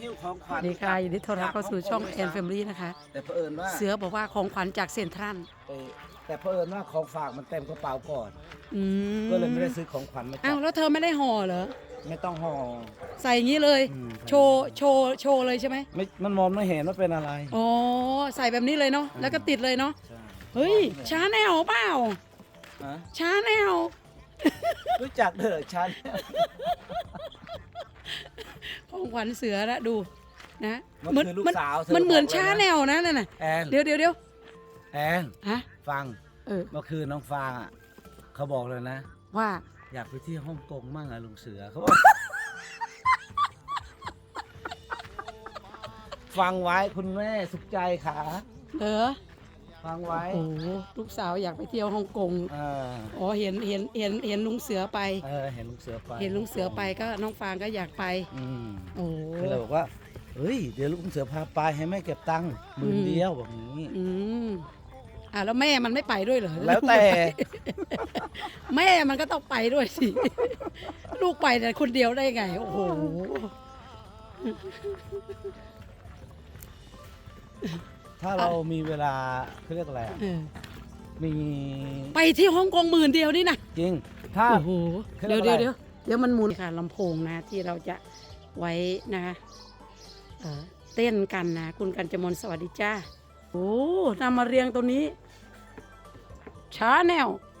หิ้วของขสวัญวัสดีค่ะยินดีต้อนรับเข้าสู่ช่องแอนแฟมิลี่นะคะ แต่เผอิญว่าเสือบอกว่าของขวัญจากเซ็นทรัลเออแต่เผอิญว่าของฝากมันเต็มกระเป๋าก่อน อืมก็เลยไม่ได้ซื้อของขวัญมาจัอ้าวบแล้วเธอไม่ได้ห่อเหรอ ไม่ต้องห่อ ใส่อย่างนี้เลย อืม โชว์โชว์โชว์เลยใช่ไหมไม่มันมองไม่เห็นว่าเป็นอะไรอ๋อใส่แบบนี้เลยเนาะแล้วก็ติดเลยเนาะใช่เฮ้ยช้าแนวเปล่าฮะช้าแนวรู้จักเด้อฉัน ของขวัญเสือละดูนะมันคือลูกสาวธมันเหมือนบกลยะช้าแนวนะนั่นน่ะแอนเดี๋ยวเดี๋ยวเดี๋ยวแอนฮะฟังเออเมื่อคืนน้องฟางอะเขาบอกเลยนะ ว่าอยากไปที่ฮ่องกงมั่งอะลุงเสือเขาบอก ฟังไว้คุณแม่สุขใจค่ะเอ อฟังไว้โอ้โหลูกสาวอยากไปเที่ยวฮ่องกงเอออ๋อเห็นเห็นเห็นเห็นลุงเสือไป เออเห็นลุงเสือไปเห็นลุงเสือไปก็น้องฟางก็อยากไป อืมโอ้ก็เลยบอกว่าเฮ้ยเดี๋ยวลุงเสือพาไปให้แม่เก็บตังค์หมื่นเดียวแบบนี้ อืมอะแล้วแม่มันไม่ไปด้วยเหรอแล้วแต่ แม่มันก็ต้องไปด้วยสิ ลูกไปแต่คนเดียวได้ไง โอ้โห ถ้าเรามีเวลาเขาเรียกอะไรอะเออมีไปที่ฮ่องกงหมื่นเดียวนี่นะจริง ถ้า โอ้โหเขาเดี๋เรียยวกเดี๋ยวอะไร เดี๋ยวเดี๋ยวมันหมุนค่ะลำโพงนะที่เราจะไว้นะคะเอ่อเต้นกันนะ คุณกันจมนสวัสดีจ้าโอ้นำมาเรียงตัวนี้ช้าแนวนั่งตรงกล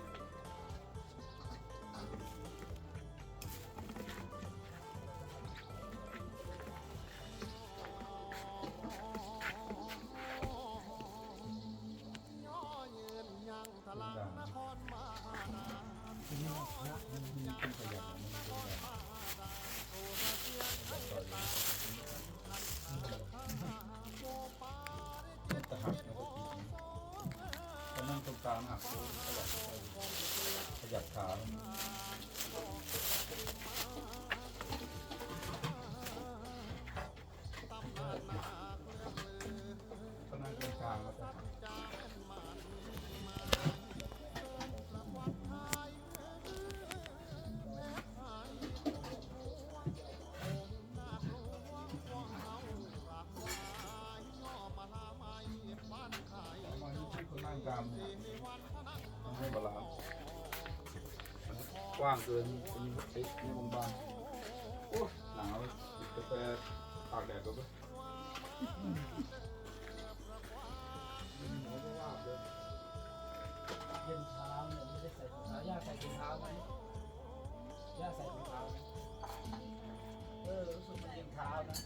างหักขยับขาก็นั่งกลางแล้วก็มาที่คนนั่งกลางเนี่ย ว้างเกินเป็นเอ็กซ์นี่บางๆโอ้หนาวจิบกาแฟตากแดดก็ไปเย็นเช้าเนี่ยไม่ได้ใส่ถุงเท้าย่าใส่ถุงเท้าไหมย่าใส่ถุงเท้าไหมเออรู้สึกมันเย็นเท้านะ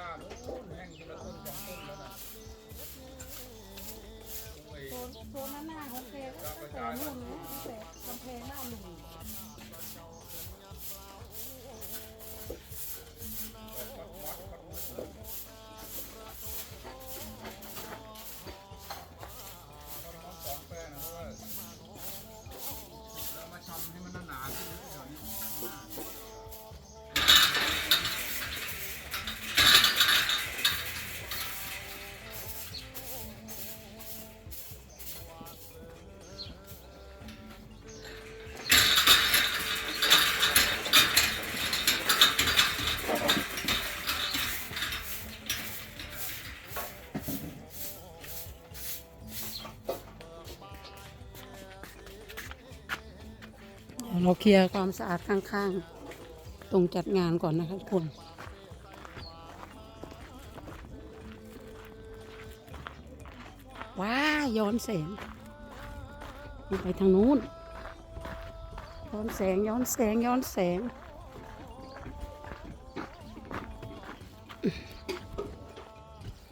หน้ากีฬาโอ้แห้งทีละต้นสองต้นแล้วนะโซนโซนนั้นหน้าของแกตั้งแต่นู่นนะตั้งแต่กำแพงหน้าหลุม เราเคลียร์ความสะอาดข้างๆ ตรงจัดงานก่อนนะคะทุกคนว้าย้อนแสงไปทางนู้น ย้อนแสงย้อนแสงย้อนแสง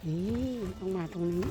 นี่ต้องมาตรงนี้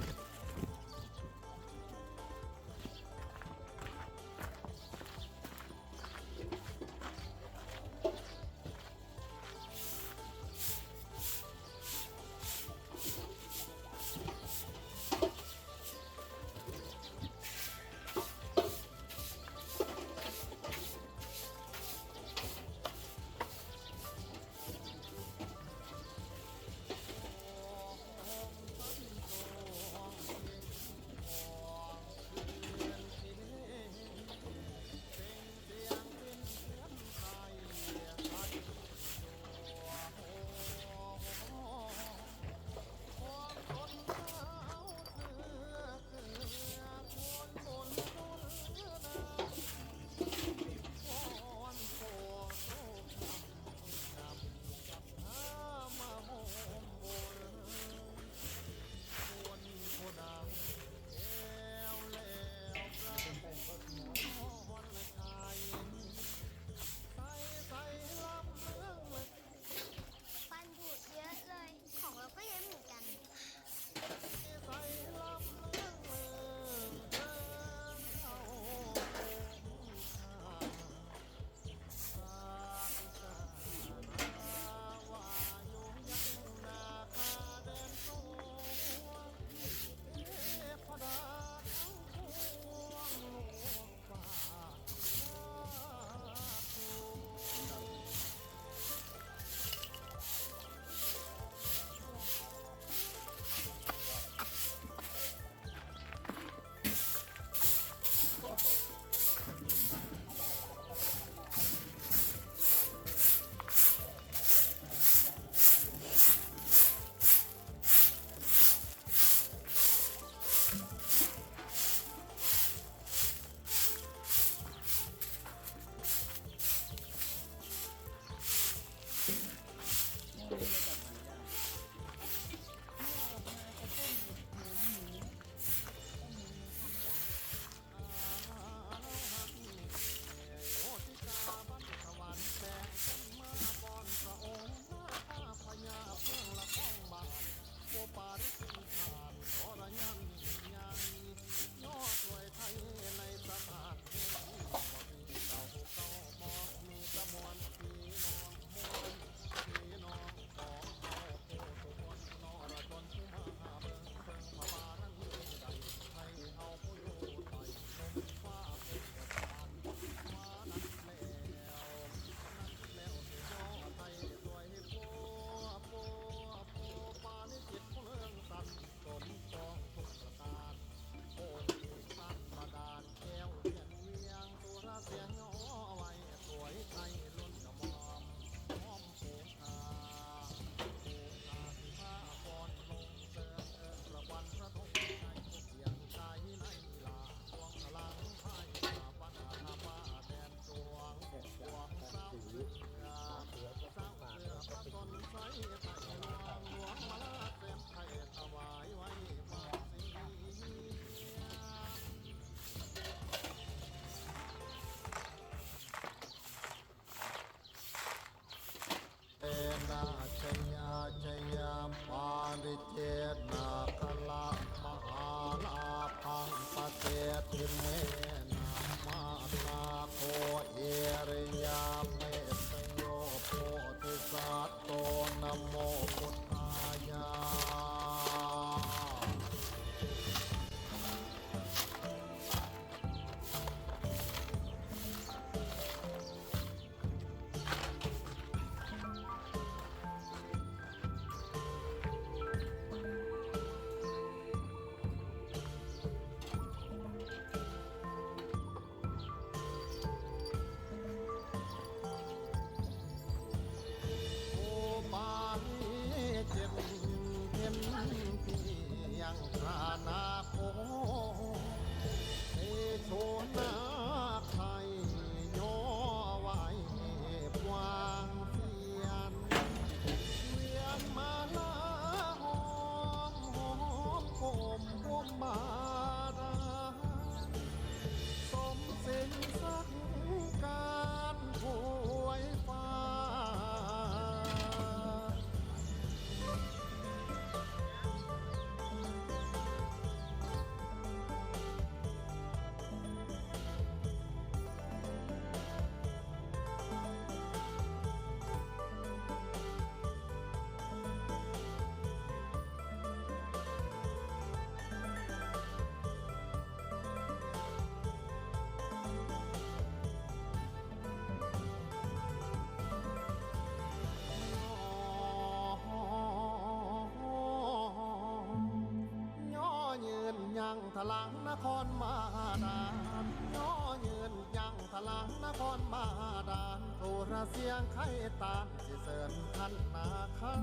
ยังทลังนครมาดานย่อยืนยังทลังนครมาดานโทรเสียงไข่ตานสิเสริญพันนาคา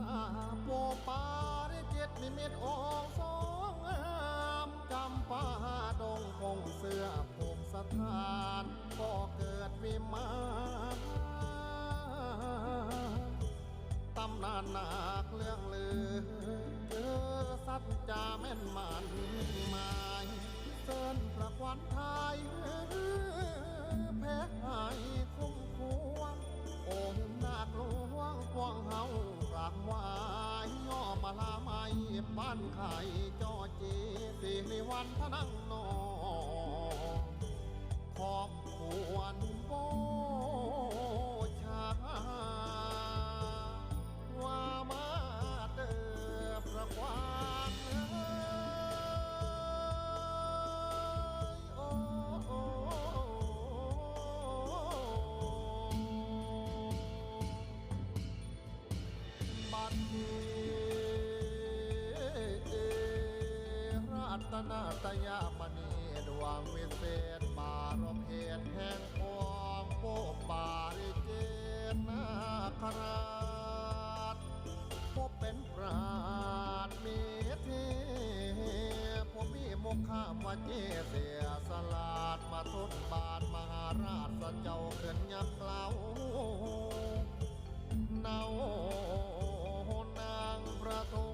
โปปาริจิตนิมิตองสองงามจำปาดงคงเสื้อภูมิสถานก็เกิดวิมานตำนานหนักเรื่องลือ อสัจจาแม่นมันหมายเสินประควันไทยแพ้หายคุ้มควงองค์นาคหลวงกวงเฮากราบไหวายย่อมาลาไม่บ้านไข่จอเจีสิริวันพนังนองขอบควรโตนาตยามณีดวงวิเศษบารมเหตุแห่งพวงโปกบาริเจนนาคราชพบเป็นปราดมีเทผมมีมุขามวเจเสียสลาดมาทดบาทมหาราชสเจ้าเขินยักเล่าเนา นางประทงทอง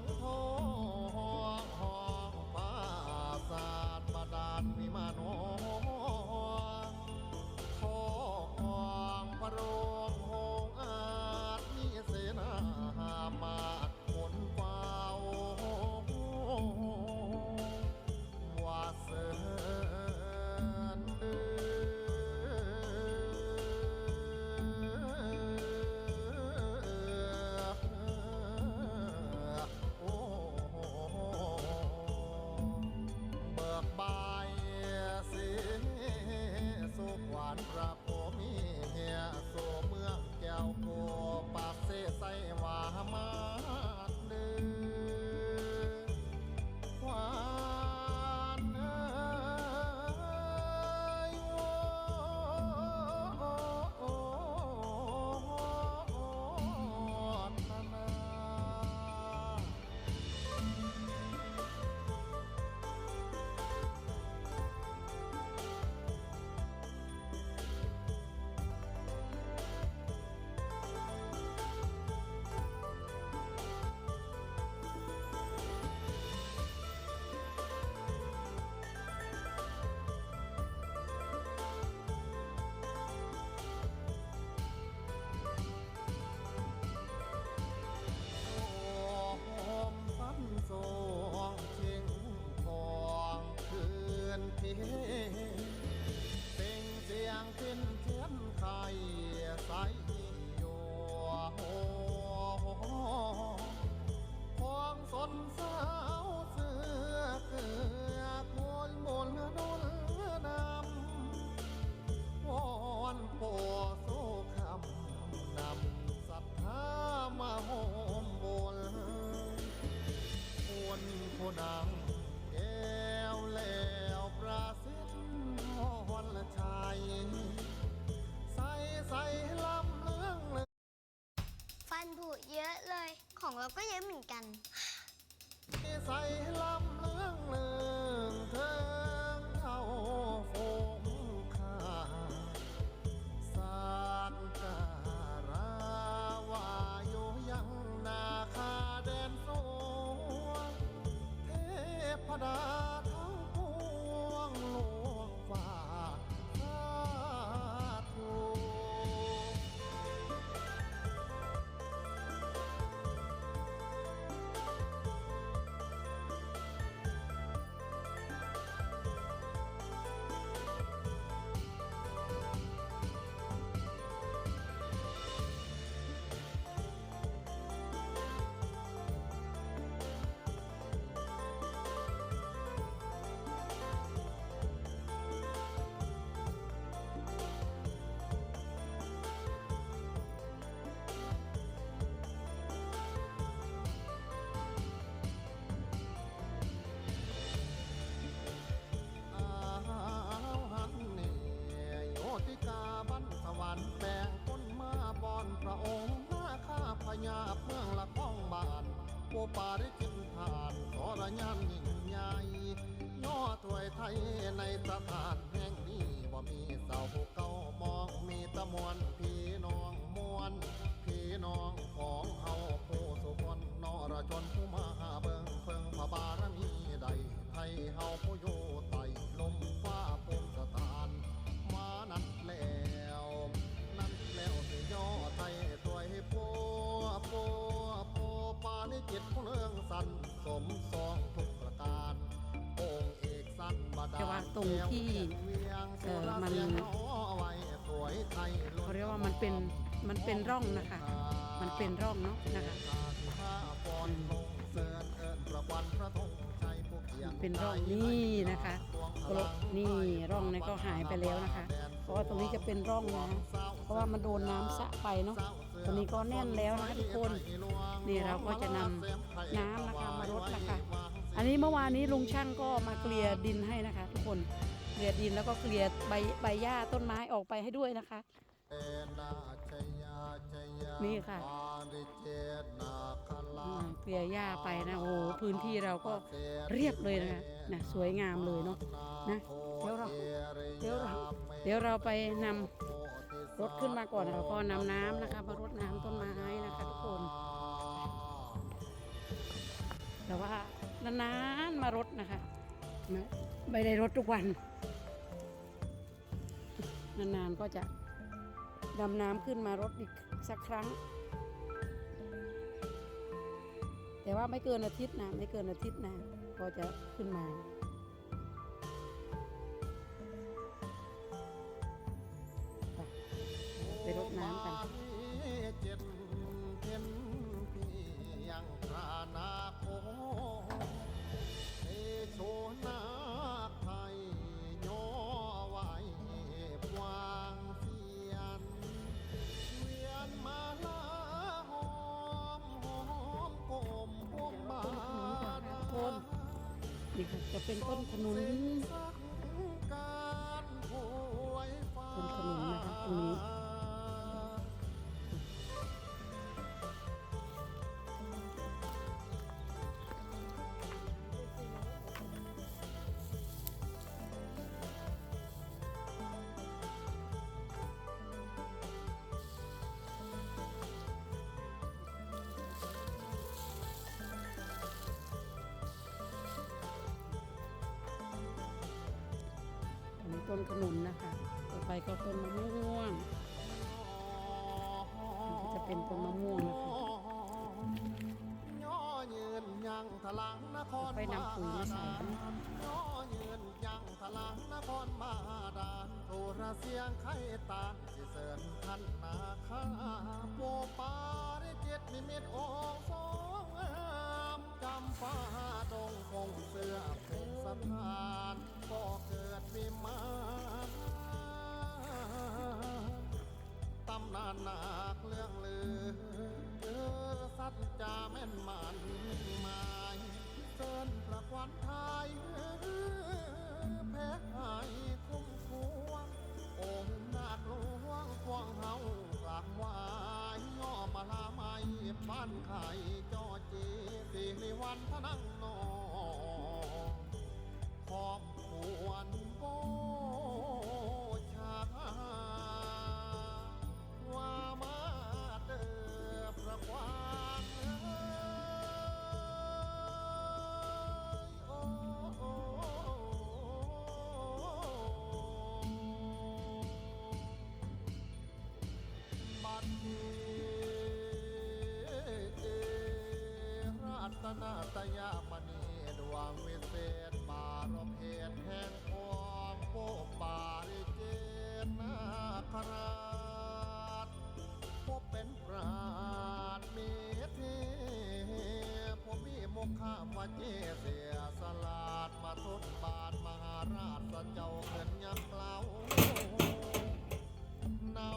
ใปาริจินทานสรยานยิ่งใหญ่ย่อถวยไทยในสถานแห่งนี้บ่มีเสาเก้ามองมีตะมวนพี่น้องมวนพี่น้องของเฮาผู้สุพนนรชนผู้มาเบิงเฟิงพระบารมีใดไทยเฮา นสมสองทุกประการองค์เอกสันบาดาลแต่ว่าตรงที่เอ่อมันเขาเรียกว่ามันเป็นมันเป็นร่องนะคะ มันเป็นร่องเนาะนะคะอืมเป็นร่องนี่นะคะกรนี่ร่องนี้ก็หายไปแล้วนะคะ เพราะว่าตรงนี้จะเป็นร่องนะเพราะว่ามันโดนน้ำสะไปเนาะตรงนี้ก็แน่นแล้วนะคะทุกคน นี่เราก็จะนำน้ำนะคะมารดนะคะ อันนี้เมื่อวานนี้ลุงช่างก็มาเกลี่ยดินให้นะคะ ทุกคนเกลี่ยดินแล้วก็เกลี่ยใบใบหญ้าต้นไม้ออกไปให้ด้วยนะคะ นี่ค่ะเกลี่ยหญ้าไปนะโอ้พื้นที่เราก็เรียบเลยนะคะนะสวยงามเลยเนาะนะเดี๋ยวเราเดี๋ยวเราเดี๋ยวเราไปนำรถขึ้นมาก่อนเราก็นำน้ำนะคะมารดน้ำต้นไม้นะคะทุกคน แต่ว่านานๆมารดนะคะนะไม่ได้รดทุกวัน นานๆก็จะดำน้ำขึ้นมารดอีกสักครั้ง แต่ว่าไม่เกินอาทิตย์นะไม่เกินอาทิตย์นะก็จะขึ้นมาไปรดน้ำกันเจ็ดเพ็นพี่ยังพระนาโคเอ โชนาคไทยย่อไว้วางเสียน เวียนมาลาหอมหอมกลมพวกบาต้นขนุนก่อนค่ะทุกคน นี่ค่ะจะเป็นต้นขนุน ต้นขนุนนะคะ ต่อไปก็ต้นมะม่วง จะเป็นต้นมะม่วงนะคะไปนำปุ๋ยมาใส่ยังทลังนครมาดานโทรเสียงไข่ตาสิเสริญทันนาคาโปปาได้เจ็ดนิมิตองสองามจำฟ้าดงคงเสื้อคงสถานก็เกิดวิมาำนานหนักเรื่องลือเออสัจจาแม่นมันหมาเสินประควันไทยแพ้หายคุ้มพวงองค์นาคหลวงควงเฮากลักวายย่อมาลาไม่บ้นไข่จอจีสิริวันทนังนอขอบหัว นาตยามณีดวงวิเศษบารมเหตุแห่งองค์โปปาริเจตนาคราชพบเป็นปราดเมเทผมมีมุขข้าวาเจเสียสลาดมาทดบาทมหาราชเจ้าเขินยำเปล่าเนา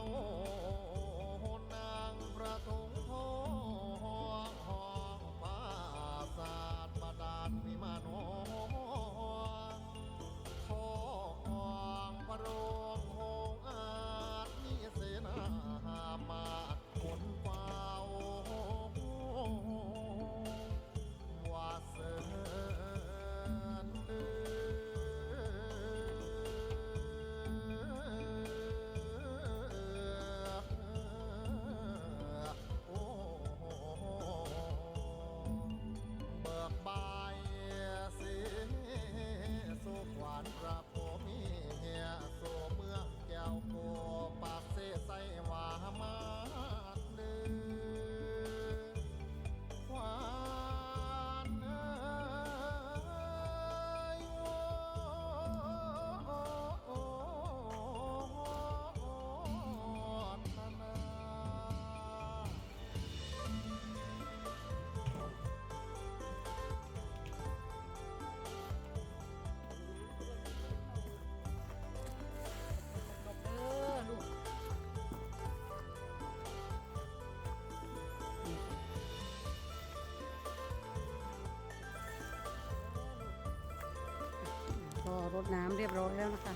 รดน้ำเรียบร้อยแล้วนะคะ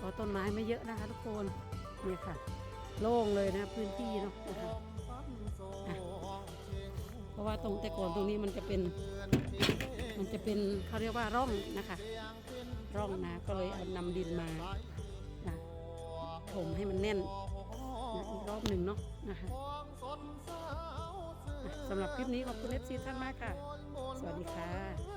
ก็ต้นไม้ไม่เยอะนะคะ ทุกคนเนี่ยค่ะ โล่งเลยนะพื้นที่เนาะนะคะเพราะว่าตรงแต่ก่อนตรงนี้มันจะเป็น มันจะเป็นเขาเรียกว่าร่องนะคะ ร่องนะก็เลยเอานำดินมานะถมให้มันแน่นนะอีกรอบหนึ่งเนาะนะคะอะสำหรับคลิปนี้ขอบคุณเอฟซีท่านมากค่ะ สวัสดีค่ะ